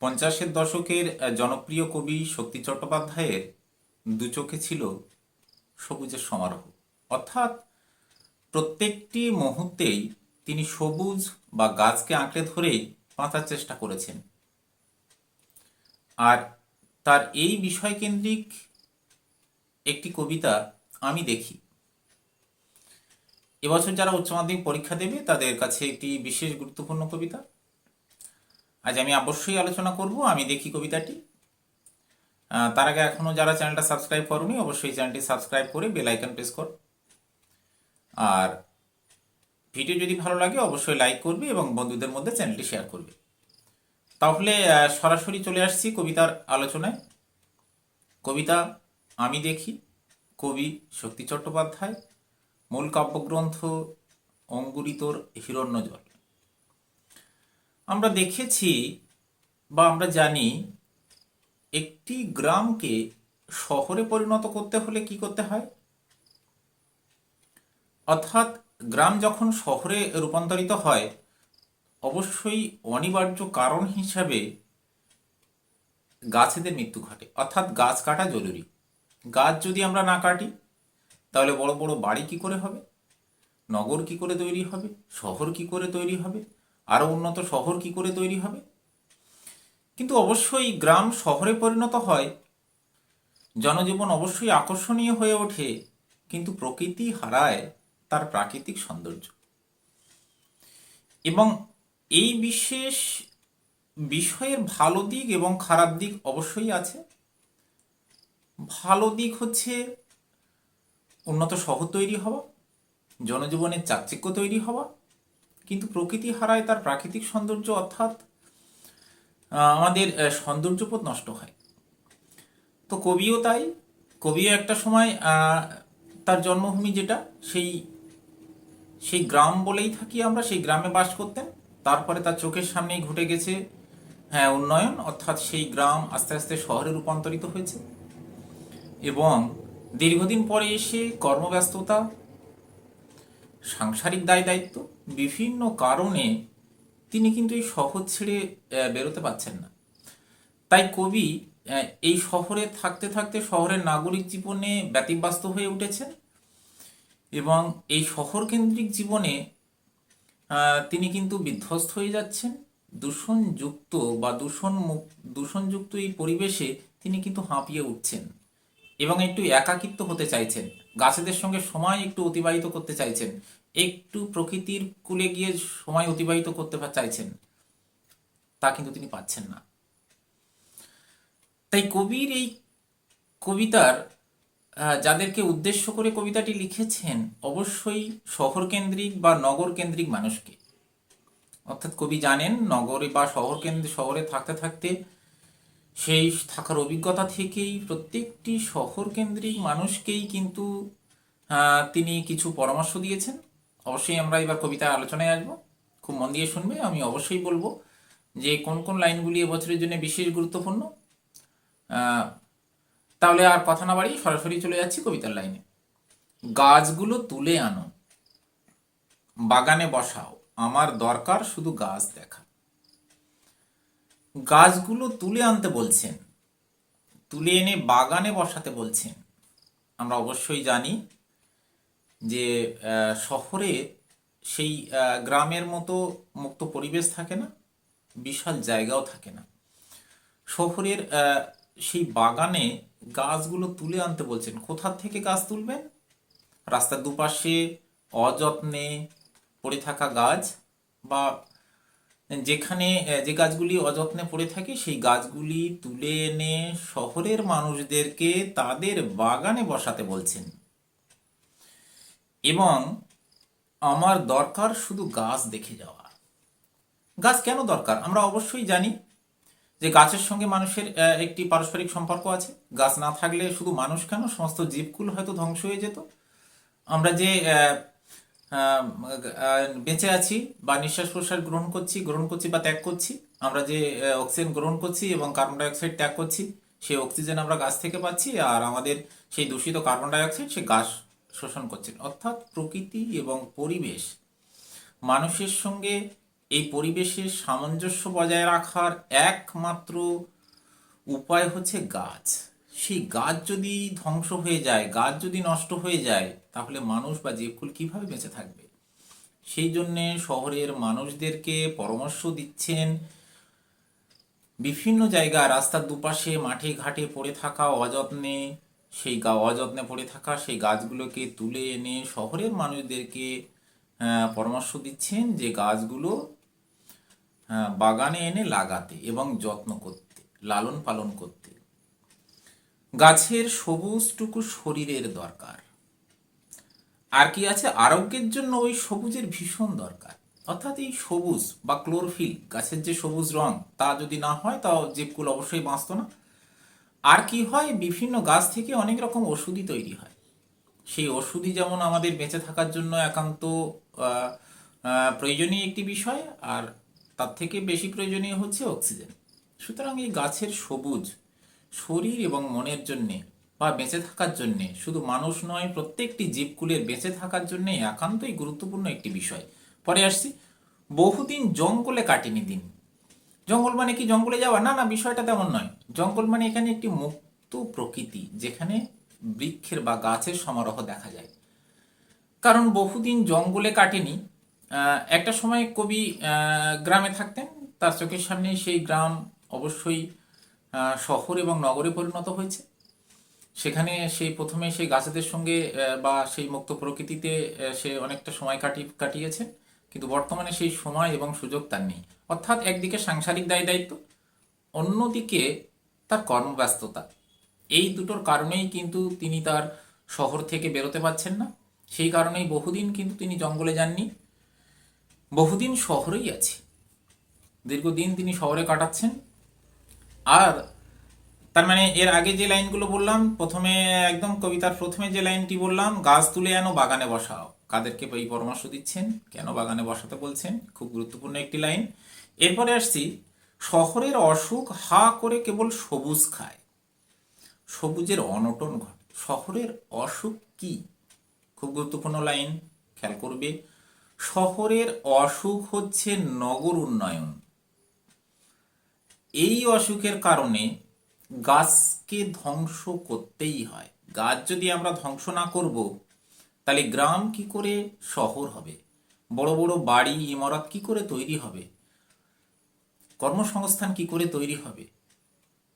পঞ্চাশের দশকের জনপ্রিয় কবি শক্তি চট্টোপাধ্যায়ের দু চোখে ছিল সবুজের সমারোহ। অর্থাৎ প্রত্যেকটি মুহূর্তেই তিনি সবুজ বা গাছকে আঁকড়ে ধরেই বাঁচার চেষ্টা করেছেন। আর তার এই বিষয়কেন্দ্রিক একটি কবিতা আমি দেখি। এবছর যারা উচ্চ মাধ্যমিক পরীক্ষা দেবে, তাদের কাছে একটি বিশেষ গুরুত্বপূর্ণ কবিতা। আজ আমি অবশ্যই আলোচনা করব, আমি দেখি কবিতাটি। তার আগে এখনও যারা চ্যানেলটা সাবস্ক্রাইব করনি, অবশ্যই চ্যানেলটি সাবস্ক্রাইব করে বেল আইকন প্রেস কর। আর ভিডিও যদি ভালো লাগে, অবশ্যই লাইক করবে এবং বন্ধুদের মধ্যে চ্যানেলটি শেয়ার করবে। তাহলে সরাসরি চলে আসছি কবিতার আলোচনায়। কবিতা আমি দেখি, কবি শক্তি চট্টোপাধ্যায়, মূল কাব্যগ্রন্থ অঙ্গুরিতর হিরণ্যজল। আমরা দেখেছি বা আমরা জানি একটি গ্রামকে শহরে পরিণত করতে হলে কি করতে হয়? অর্থাৎ গ্রাম যখন শহরে রূপান্তরিত হয়, অবশ্যই অনিবার্য কারণ হিসাবে গাছেদের মৃত্যু ঘটে। অর্থাৎ গাছ কাটা জরুরি। গাছ যদি আমরা না কাটি, তাহলে বড় বড় বাড়ি কি করে হবে? নগর কি করে তৈরি হবে? শহর কি করে তৈরি হবে? আরও উন্নত শহর কি করে তৈরি হবে? কিন্তু অবশ্যই গ্রাম শহরে পরিণত হয়। জনজীবন অবশ্যই আকর্ষণীয় হয়ে ওঠে, কিন্তু প্রকৃতি হারায় তার প্রাকৃতিক সৌন্দর্য। এবং এই বিশেষ বিষয়ের ভালো দিক এবং খারাপ দিক অবশ্যই আছে। ভালো দিক হচ্ছে উন্নত শহর তৈরি হওয়া, জনজীবনের চাকচিক্য তৈরি হওয়া কিন্তু প্রকৃতি হারায় তার প্রাকৃতিক সৌন্দর্য অর্থাৎ আমাদের সৌন্দর্যবোধ নষ্ট হয়। তো কবিও তাই। কবিও একটা সময় তার জন্মভূমি যেটা, সেই সেই গ্রাম বলেই থাকি আমরা, সেই গ্রামে বাস করতেন। তারপরে তার চোখের সামনেই ঘটে গেছে হ্যাঁ উন্নয়ন, অর্থাৎ সেই গ্রাম আস্তে আস্তে শহরে রূপান্তরিত হয়েছে। এবং দীর্ঘদিন পরে এসে কর্মব্যস্ততা, সাংসারিক দায় দায়িত্ব বিভিন্ন কারণে তিনি কিন্তু এই শহর ছেড়ে বেরোতে পারছেন না। তাই কবি এই শহরে থাকতে থাকতে শহরের নাগরিক জীবনে ব্যতিব্যস্ত হয়ে উঠেছেন এবং এই শহর কেন্দ্রিক জীবনে তিনি কিন্তু বিধ্বস্ত হয়ে যাচ্ছেন। দূষণযুক্ত বা দূষণ দূষণযুক্ত এই পরিবেশে তিনি কিন্তু হাঁপিয়ে উঠছেন এবং একটু একাকিত্ব হতে চাইছেন। গাছেদের সঙ্গে সময় একটু অতিবাহিত করতে চাইছেন। একটু প্রকৃতির কুলে গিয়ে সময় অতিবাহিত করতে চাইছেন, তা কিন্তু তিনি পাচ্ছেন না। তাই কবির এই কবিতার যাদেরকে উদ্দেশ্য করে কবিতাটি লিখেছেন, অবশ্যই শহর কেন্দ্রিক বা নগর কেন্দ্রিক মানুষকে। অর্থাৎ কবি জানেন, নগরে বা শহর কেন্দ্র শহরে থাকতে থাকতে সেই থাকার অভিজ্ঞতা থেকেই প্রত্যেকটি শহর কেন্দ্রিক মানুষকেই কিন্তু তিনি কিছু পরামর্শ দিয়েছেন। অবশ্যই আমরা এবার কবিতার আলোচনায় আসব। খুব মন দিয়ে শুনবে, আমি অবশ্যই বলব যে কোন কোন লাইনগুলি এবছরের জন্য বিশেষ গুরুত্বপূর্ণ। তাহলে আর কথা না বাড়িয়ে সরাসরি চলে যাচ্ছি কবিতার লাইনে। গাছগুলো তুলে আনো, বাগানে বসাও, আমার দরকার শুধু গাছ দেখা। গাছগুলো তুলে আনতে বলছেন, তুলে এনে বাগানে বসাতে বলছেন, আমরা অবশ্যই জানি যে শহরে সেই গ্রামের মতো মুক্ত পরিবেশ থাকে না, বিশাল জায়গাও থাকে না। শহরের সেই বাগানে গাছগুলো তুলে আনতে বলছেন। কোথা থেকে গাছ তুলবেন? রাস্তার দুপাশে অযত্নে পড়ে থাকা গাছ বা যেখানে যে গাছগুলি অযত্নে পড়ে থাকে, সেই গাছগুলি তুলে এনে শহরের মানুষদেরকে তাদের বাগানে বসাতে বলছেন। এবং আমার দরকার শুধু গাছ দেখে যাওয়া। গাছ কেন দরকার? আমরা অবশ্যই জানি যে গাছের সঙ্গে মানুষের একটি পারস্পরিক সম্পর্ক আছে। গাছ না থাকলে শুধু মানুষ কেন? সমস্ত জীবকুল হয়তো ধ্বংস হয়ে যেত। আমরা যে বেঁচে আছি বা নিঃশ্বাস প্রশ্বাস গ্রহণ করছি গ্রহণ করছি বা ত্যাগ করছি, আমরা যে অক্সিজেন গ্রহণ করছি এবং কার্বন ডাইঅক্সাইড ত্যাগ করছি, সেই অক্সিজেন আমরা গাছ থেকে পাচ্ছি আর আমাদের সেই দূষিত কার্বন ডাইঅক্সাইড, সে গাছ শোষণ করছে অর্থাৎ প্রকৃতি এবং পরিবেশ মানুষের সঙ্গে এই পরিবেশের সামঞ্জস্য বজায় রাখার একমাত্র উপায় হচ্ছে গাছ। সেই গাছ যদি ধ্বংস হয়ে যায়, গাছ যদি নষ্ট হয়ে যায়, তাহলে মানুষ বা জীবকুল কীভাবে বেঁচে থাকবে? সেই জন্যে শহরের মানুষদেরকে পরামর্শ দিচ্ছেন বিভিন্ন জায়গা রাস্তার দুপাশে, মাঠে ঘাটে পড়ে থাকা অযত্নে সেই গা অযত্নে পড়ে থাকা, সেই গাছগুলোকে তুলে এনে শহরের মানুষদেরকে পরামর্শ দিচ্ছেন যে গাছগুলো বাগানে এনে লাগাতে এবং যত্ন করতে, লালন পালন করতে। গাছের সবুজটুকু শরীরের দরকার। আর কি আছে? আরোগ্যের জন্য ওই সবুজের ভীষণ দরকার। অর্থাৎ এই সবুজ বা ক্লোরফিল, গাছের যে সবুজ রং, তা যদি না হয়, তাও জীবকুল অবশ্যই বাঁচত না। আর কি হয়, বিভিন্ন গাছ থেকে অনেক রকম ওষুধই তৈরি হয়। সেই ওষুধই যেমন আমাদের বেঁচে থাকার জন্য একান্ত প্রয়োজনীয় একটি বিষয়, আর তার থেকে বেশি প্রয়োজনীয় হচ্ছে অক্সিজেন। সুতরাং এই গাছের সবুজ শরীর এবং মনের জন্যে বা বেঁচে থাকার জন্যে, শুধু মানুষ নয়, প্রত্যেকটি জীবকুলের বেঁচে থাকার জন্যে একান্তই গুরুত্বপূর্ণ একটি বিষয়। পরে আসছি, বহুদিন জঙ্গলে কাটেনি দিন। জঙ্গল মানে কি? জঙ্গলে যাওয়া? না না, বিষয়টা তেমন নয়। জঙ্গল মানে এখানে একটি মুক্ত প্রকৃতি, যেখানে বৃক্ষের বা গাছের সমারোহ দেখা যায়। কারণ বহুদিন জঙ্গলে কাটেনি। একটা সময় কবি গ্রামে থাকতেন। তার চোখের সামনে সেই গ্রাম অবশ্যই শহর এবং নগরে পরিণত হয়েছে। সেখানে সেই প্রথমে সেই গাছেদের সঙ্গে বা সেই মুক্ত প্রকৃতিতে সে অনেকটা সময় কাটিয়ে কাটিয়েছে। কিন্তু বর্তমানে সেই সময় এবং সুযোগ তার নেই। অর্থাৎ একদিকে সাংসারিক দায় দায়িত্ব, অন্যদিকে তার কর্মব্যস্ততা। এই দুটোর কারণেই কিন্তু তিনি তার শহর থেকে বেরোতে পারছেন না। সেই কারণেই বহুদিন কিন্তু তিনি জঙ্গলে যাননি। বহুদিন শহরেই আছে। দীর্ঘদিন তিনি শহরে কাটাচ্ছেন। আর তার মানে এর আগে যে লাইনগুলো বললাম, প্রথমে একদম কবিতার প্রথমে যে লাইনটি বললাম, গাছ তুলে আনো, বাগানে বসাও। কাদেরকে এই পরামর্শ দিচ্ছেন? কেন বাগানে বসাতে বলছেন? খুব গুরুত্বপূর্ণ একটি লাইন। এরপরে আসছি, শহরের অসুখ হা করে কেবল সবুজ খায়। সবুজের অনটন ঘটে। শহরের অসুখ কি? খুব গুরুত্বপূর্ণ লাইন, খেয়াল করবে। শহরের অসুখ হচ্ছে নগর উন্নয়ন। এই অসুখের কারণে গাছকে ধ্বংস করতেই হয়। গাছ যদি আমরা ধ্বংস না করব তাহলে গ্রাম কি করে শহর হবে? বড় বড় বাড়ি, ইমারত কি করে তৈরি হবে? কর্মসংস্থান কি করে তৈরি হবে?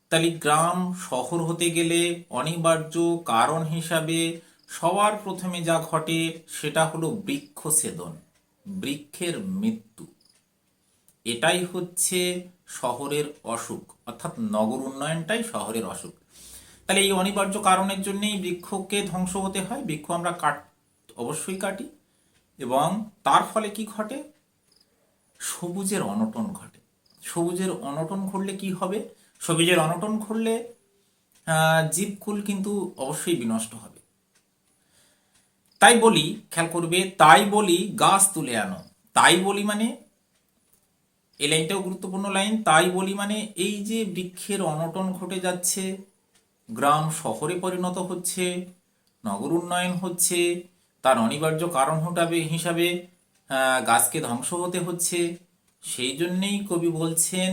তাহলে গ্রাম শহর হতে গেলে অনিবার্য কারণ হিসাবে সবার প্রথমে যা ঘটে সেটা হলো বৃক্ষ ছেদন বৃক্ষের মৃত্যু। এটাই হচ্ছে শহরের অসুখ, অর্থাৎ নগর উন্নয়নটাই শহরের অসুখ। তাহলে এই অনিবার্য কারণের জন্যই বৃক্ষকে ধ্বংস হতে হয়, বৃক্ষ আমরা কাট অবশ্যই কাটি এবং তার ফলে কি ঘটে? সবুজের অনটন ঘটে। সবুজের অনটন ঘটলে কি হবে? সবুজের অনটন ঘটলে জীবকুল কিন্তু অবশ্যই বিনষ্ট হবে। তাই বলি, খেয়াল করবে, তাই বলি গাছ তুলে আনো। তাই বলি মানে এই লাইনটাও গুরুত্বপূর্ণ লাইন, তাই বলি মানে এই যে বৃক্ষের অনটন ঘটে যাচ্ছে, গ্রাম শহরে পরিণত হচ্ছে, নগর উন্নয়ন হচ্ছে তার অনিবার্য কারণ হটাবে হিসাবে গাছকে ধ্বংস হতে হচ্ছে। সেই জন্যেই কবি বলছেন,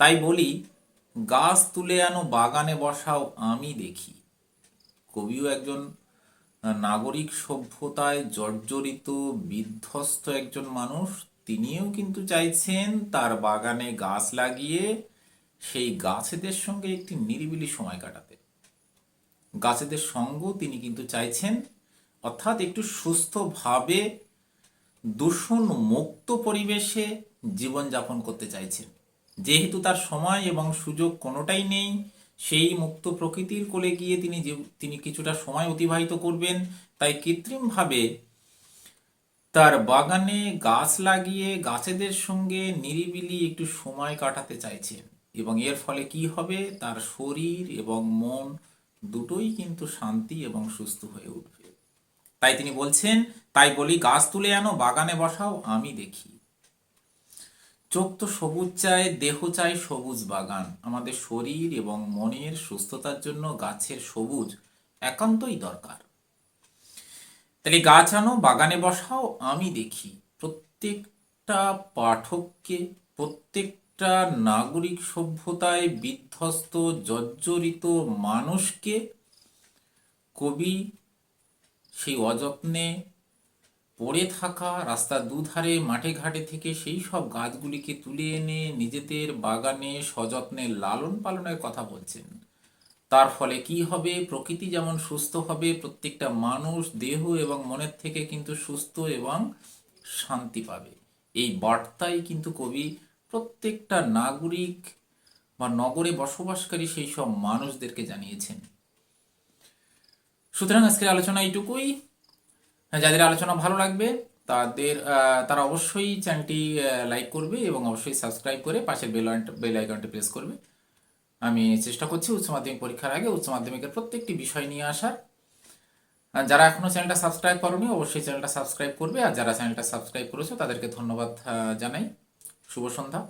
তাই বলি, গাছ তুলে আনো, বাগানে বসাও, আমি দেখি। কবিও একজন নাগরিক সভ্যতায় জর্জরিত, বিধ্বস্ত একজন মানুষ। তিনিও কিন্তু চাইছেন তার বাগানে গাছ লাগিয়ে সেই গাছেদের সঙ্গে একটি নিরিবিলি সময় কাটাতে। গাছেদের সঙ্গ তিনি কিন্তু চাইছেন অর্থাৎ একটু সুস্থভাবে দূষণ মুক্ত পরিবেশে জীবনযাপন করতে চাইছেন। যেহেতু তার সময় এবং সুযোগ কোনোটাই নেই, সেই মুক্ত প্রকৃতির কোলে গিয়ে তিনি তিনি কিছুটা সময় অতিবাহিত করবেন। তাই কৃত্রিমভাবে তার বাগানে গাছ লাগিয়ে গাছেদের সঙ্গে নিরিবিলি একটু সময় কাটাতে চাইছেন এবং এর ফলে কি হবে? তার শরীর এবং মন দুটোই কিন্তু শান্তি এবং সুস্থ হয়ে উঠবে। তাই তিনি বলছেন, তাই বলি, গাছ তুলে আনো, বাগানে বসাও, আমি দেখি। চোখ তো সবুজ চায়, দেহ চায় সবুজ বাগান। আমাদের শরীর এবং মনের সুস্থতার জন্য গাছের সবুজ একান্তই দরকার। তাহলে গাছ আনো, বাগানে বসাও, আমি দেখি। প্রত্যেকটা পাঠককে, প্রত্যেকটা নাগরিক সভ্যতায় বিধ্বস্ত, জর্জরিত মানুষকে কবি সেই অযত্নে পড়ে থাকা রাস্তার দুধারে মাঠে ঘাটে থেকে সেই সব গাছগুলিকে তুলে এনে নিজেদের বাগানে সযত্নে লালন পালনের কথা বলছেন। তার ফলে কি হবে? প্রকৃতি যেমন সুস্থ হবে, প্রত্যেকটা মানুষ দেহ এবং মনের থেকে কিন্তু সুস্থ এবং শান্তি পাবে। এই বার্তাই কিন্তু কবি প্রত্যেকটা নাগরিক বা নগরে বসবাসকারী সেই সব মানুষদেরকে জানিয়েছেন। সুতরাং আজকের আলোচনা এইটুকুই। যাদের আলোচনা ভালো লাগবে, তাদের তারা অবশ্যই চ্যানেলটি লাইক করবে এবং অবশ্যই সাবস্ক্রাইব করে পাশের বেল বেল আইকনটি প্রেস করবে। আমি চেষ্টা করছি উচ্চ মাধ্যমিক পরীক্ষার আগে উচ্চ মাধ্যমিকের প্রত্যেকটি বিষয় নিয়ে আসার। যারা এখনও চ্যানেলটা সাবস্ক্রাইব করনি, অবশ্যই চ্যানেলটা সাবস্ক্রাইব করবে। আর যারা চ্যানেলটা সাবস্ক্রাইব করেছ, তাদেরকে ধন্যবাদ জানাই। শুভ সন্ধ্যা।